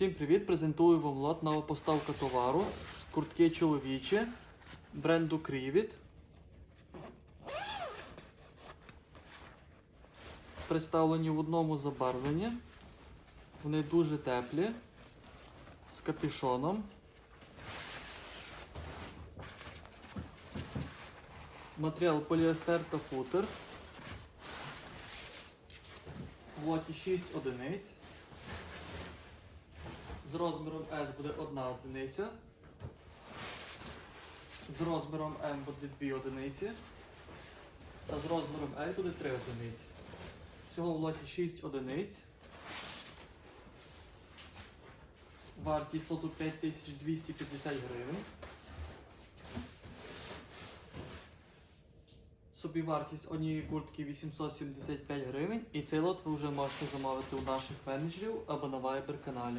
Всім привіт! Презентую вам лот поставка товару. Куртки чоловічі бренду Крівіт. Представлені в одному забарвленні. Вони дуже теплі, з капюшоном. Матеріал поліестер та футер. В лоті 6 одиниць. З розміром S буде одна одиниця. З розміром M буде 2 одиниці. Та з розміром L буде 3 одиниці. Всього в лоті 6 одиниць. Вартість лоту 5250 гривень. Собівартість однієї куртки 875 гривень. І цей лот ви вже можете замовити у наших менеджерів або на Viber каналі.